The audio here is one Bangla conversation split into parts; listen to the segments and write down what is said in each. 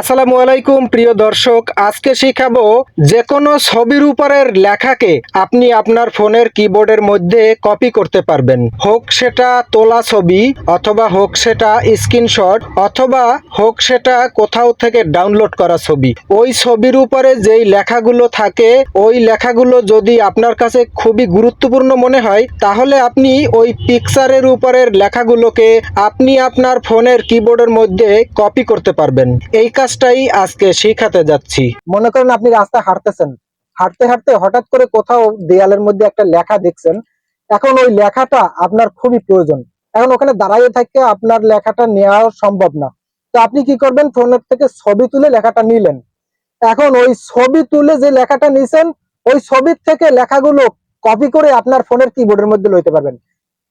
আসসালামু আলাইকুম, প্রিয় দর্শক। আজকে শিখাবো যে কোনো ছবির উপরের লেখাকে আপনি আপনার ফোনের কিবোর্ডের মধ্যে কপি করতে পারবেন। হোক সেটা তোলা ছবি, অথবা হোক সেটা স্ক্রিনশট, অথবা হোক সেটা কোথাও থেকে ডাউনলোড করা ছবি। ওই ছবির উপরে যেই লেখাগুলো থাকে, ওই লেখাগুলো যদি আপনার কাছে খুবই গুরুত্বপূর্ণ মনে হয়, তাহলে আপনি ওই পিকচারের উপরের লেখাগুলোকে আপনি আপনার ফোনের কিবোর্ডের মধ্যে কপি করতে পারবেন। এই কাজটাই আজকে শিখাতে যাচ্ছি। মনে করেন আপনি রাস্তায় হাঁটতেছেন। হাঁটতে হাঁটতে হঠাৎ করে কোথাও দেয়ালের মধ্যে একটা লেখা দেখছেন। এখন ওই লেখাটা আপনার খুবই প্রয়োজন। এখন ওখানে দাঁড়াইয়ে থেকে আপনার লেখাটা নেওয়া সম্ভব না। তো আপনি কি করবেন? ফোনের থেকে ছবি তুলে লেখাটা নিলেন। এখন ওই ছবি তুলে যে লেখাটা নিছেন, ওই ছবির থেকে লেখাগুলো কপি করে আপনার ফোনের কিবোর্ডের মধ্যে লইতে পারবেন।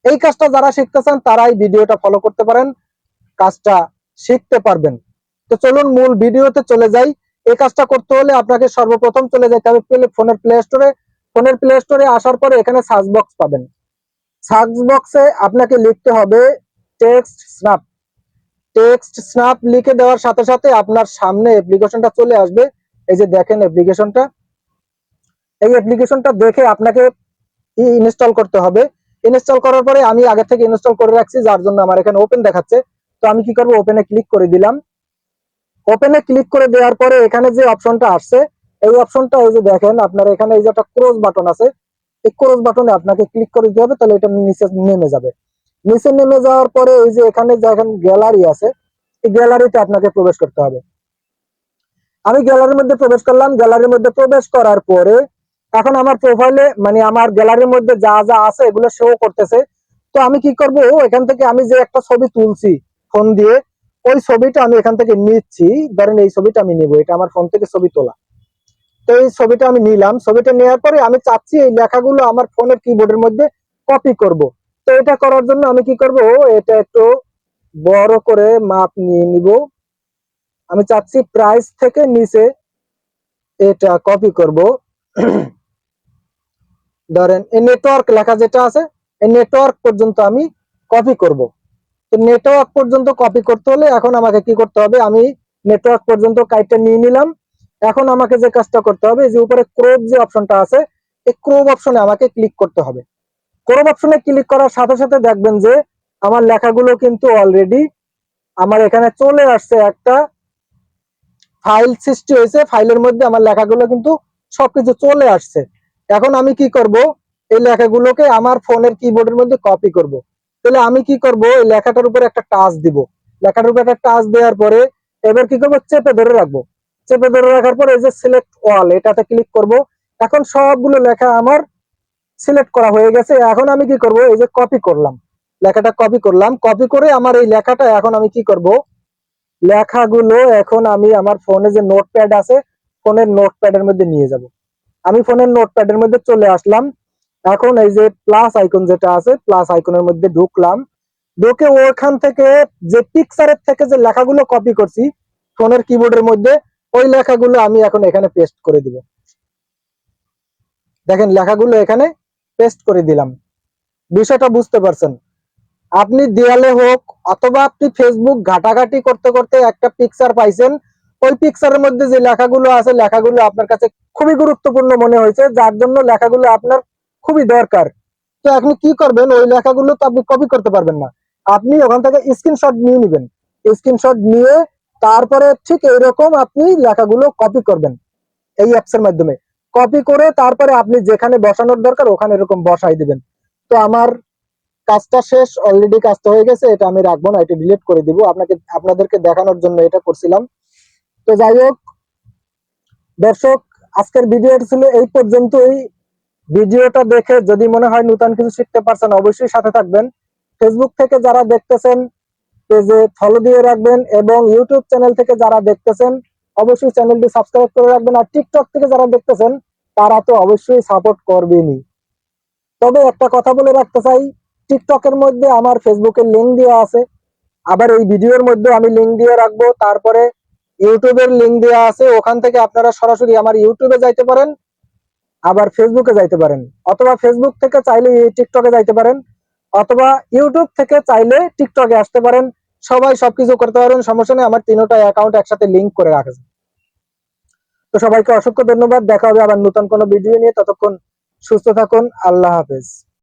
এই কাজটা যারা শিখতেছেন, তারাই ভিডিওটা ফলো করতে পারেন। কাজটা শিখতে পারবেন। তো চলুন মূল ভিডিওতে চলে যাই। এই কাজটা করতে হলে আপনাকে সর্বপ্রথম চলে যেতে হবে ফোনের প্লে স্টোরে ফোনের প্লে স্টোরে আসার পরে এখানে সার্চ বক্স পাবেন। সার্চ বক্সে আপনাকে লিখতে হবে টেক্সট স্ন্যাপ টেক্সট স্ন্যাপ লিখে দেওয়ার সাথে সাথে আপনার সামনে অ্যাপ্লিকেশনটা চলে আসবে। এই যে দেখেন অ্যাপ্লিকেশনটা এই অ্যাপ্লিকেশনটা দেখে আপনাকে ইনস্টল করতে হবে। ইনস্টল করার পরে আমি আগে থেকে ইনস্টল করে রাখছি, যার জন্য আমার এখানে ওপেন দেখাচ্ছে। তো আমি কি করব? ওপেনে ক্লিক করে দিলাম। ওপেনে ক্লিক করে দেওয়ার পরে এখানে যে অপশনটা আসছে, এই অপশনটা এই যে দেখেন, আপনার এখানে এই যে একটা ক্রস বাটন আছে, এই ক্রস বাটনে আপনাকে ক্লিক করে দিতে হবে, তাহলে এটা নিচে নেমে যাবে। নিচে নেমে যাওয়ার পরে এই যে এখানে দেখেন গ্যালারি আছে, এই গ্যালারিতে আপনাকে প্রবেশ করতে হবে। আমি গ্যালারির মধ্যে প্রবেশ করলাম গ্যালারির মধ্যে প্রবেশ করার পরে এখন আমার প্রোফাইলে মানে আমার গ্যালারির মধ্যে যা যা আছে, এগুলো শো করতেছে। তো আমি কি করব? এখান থেকে আমি যে একটা ছবি তুলছি ফোন দিয়ে ওই ছবিটা আমি এখান থেকে নিচ্ছি। ধরেন এই ছবিটা আমি নিব, এটা আমার ফোন থেকে ছবি তোলা। তো এই ছবিটা আমি নিলাম। ছবিটা নেওয়ার পরে আমি চাচ্ছি এই লেখাগুলো আমার ফোনের কিবোর্ডের মধ্যে কপি করব। তো এটা করার জন্য আমি কি করব, এটা একটু বড় করে মাপ নিয়ে নিব। আমি চাচ্ছি প্রাইস থেকে নিচে এটা কপি করব। ধরেন এই নেটওয়ার্ক লেখা যেটা আছে, এই নেটওয়ার্ক পর্যন্ত আমি কপি করব। নেটওয়ার্ক পর্যন্ত কপি করতে হলে এখন আমাকে কি করতে হবে? আমি নেটওয়ার্ক পর্যন্ত কাইটটা নিয়ে নিলাম। এখন আমাকে যে কাজটা করতে হবে, যে উপরে ক্রোপ যে অপশনটা আছে, এই ক্রোপ অপশনে আমাকে ক্লিক করতে হবে। ক্রোপ অপশনে ক্লিক করার সাথে সাথে দেখবেন যে আমার লেখাগুলো কিন্তু অলরেডি আমার এখানে চলে আসছে একটা ফাইল সৃষ্টি হয়েছে। ফাইলের মধ্যে আমার লেখাগুলো কিন্তু সবকিছু চলে আসছে। এখন আমি কি করব? এই লেখাগুলোকে আমার ফোনের কিবোর্ডের মধ্যে কপি করব। তাহলে আমি কি করব? এই লেখাটার উপরে একটা টাচ দিব। লেখাটার উপরে একটা টাচ দেওয়ার পরে এবার কি করব? চেপে ধরে রাখব। চেপে ধরে রাখার পরে এই যে সিলেক্ট অল এটাতে ক্লিক করব। এখন সবগুলো লেখা আমার সিলেক্ট করা হয়ে গেছে। এখন আমি কি করব? এই যে কপি করলাম। লেখাটা কপি করলাম। কপি করে আমার এই লেখাটা এখন আমি কি করব? লেখাগুলো এখন আমি আমার ফোনে যে নোটপ্যাড আছে ফোনের নোটপ্যাডের মধ্যে নিয়ে যাব। আমি ফোনের নোটপ্যাডের মধ্যে চলে আসলাম। এখন এই যে প্লাস আইকন যেটা আছে প্লাস আইকনের মধ্যে ঢুকলাম। ঢুকে ওখান থেকে যে পিকচারের থেকে যে লেখাগুলো কপি করছি, ফোনের কিবোর্ডের মধ্যে, ওই লেখাগুলো আমি এখন এখানে পেস্ট করে দিব। দেখেন, লেখাগুলো এখানে পেস্ট করে দিলাম। বিষয়টা বুঝতে পারছেন? আপনি দেয়ালে হোক অথবা আপনি ফেসবুক ঘাটাঘাটি করতে করতে একটা পিকচার পাইছেন, ওই পিকচারের মধ্যে যে লেখাগুলো আছে, লেখাগুলো আপনার কাছে খুবই গুরুত্বপূর্ণ মনে হয়েছে, যার জন্য লেখাগুলো আপনার খুবই দরকার। তো আপনি কি করবেন? ওই লেখাগুলো তো আপনি কপি করতে পারবেন না। আপনি ওখান থেকে স্ক্রিনশট নিয়ে নেবেন। স্ক্রিনশট নিয়ে তারপরে ঠিক এইরকম আপনি লেখাগুলো কপি করবেন এই অ্যাপস এর মাধ্যমে। কপি করে তারপরে আপনি যেখানে বসানোর দরকার ওখানে এরকম বসাই দিবেন। তো আমার কাজটা শেষ অলরেডি কাজটা হয়ে গেছে, এটা আমি রাখব না, এটা ডিলিট করে দিব। আপনাকে, আপনাদেরকে দেখানোর জন্য এটা করছিলাম। তো যাই হোক, দর্শক, আজকের ভিডিওটা ছিল এই পর্যন্তই। ভিডিওটা দেখে যদি মনে হয় নতুন কিছু শিখতে পারছেন, অবশ্যই সাথে থাকবেন। ফেসবুক থেকে যারা দেখতেছেন, পেজে ফলো দিয়ে রাখবেন এবং ইউটিউব চ্যানেল থেকে যারা দেখতেছেন, অবশ্যই চ্যানেলটি সাবস্ক্রাইব করে রাখবেন আর টিকটক থেকে যারা দেখতেছেন, তারা তো অবশ্যই সাপোর্ট করবেনই। তবে একটা কথা বলে রাখতে চাই টিকটকের মধ্যে আমার ফেসবুকের লিঙ্ক দেওয়া আছে। আবার এই ভিডিওর মধ্যে আমি লিঙ্ক দিয়ে রাখব, তারপরে ইউটিউবের লিঙ্ক দেওয়া আছে। ওখান থেকে আপনারা সরাসরি আমার ইউটিউবে যাইতে পারেন। আবার ফেসবুকে যাইতে পারেন। অথবা ফেসবুক থেকে চাইলে টিকটকে যাইতে পারেন। অথবা ইউটিউব থেকে চাইলে টিকটকে আসতে পারেন। সবাই সবকিছু করতে পারেন সমস্যা নেই। আমার তিনোটা অ্যাকাউন্ট একসাথে লিঙ্ক করে রাখা তো সবাইকে অসংখ্য ধন্যবাদ। দেখা হবে আবার নতুন কোনো ভিডিও নিয়ে। ততক্ষণ সুস্থ থাকুন। আল্লাহ হাফেজ।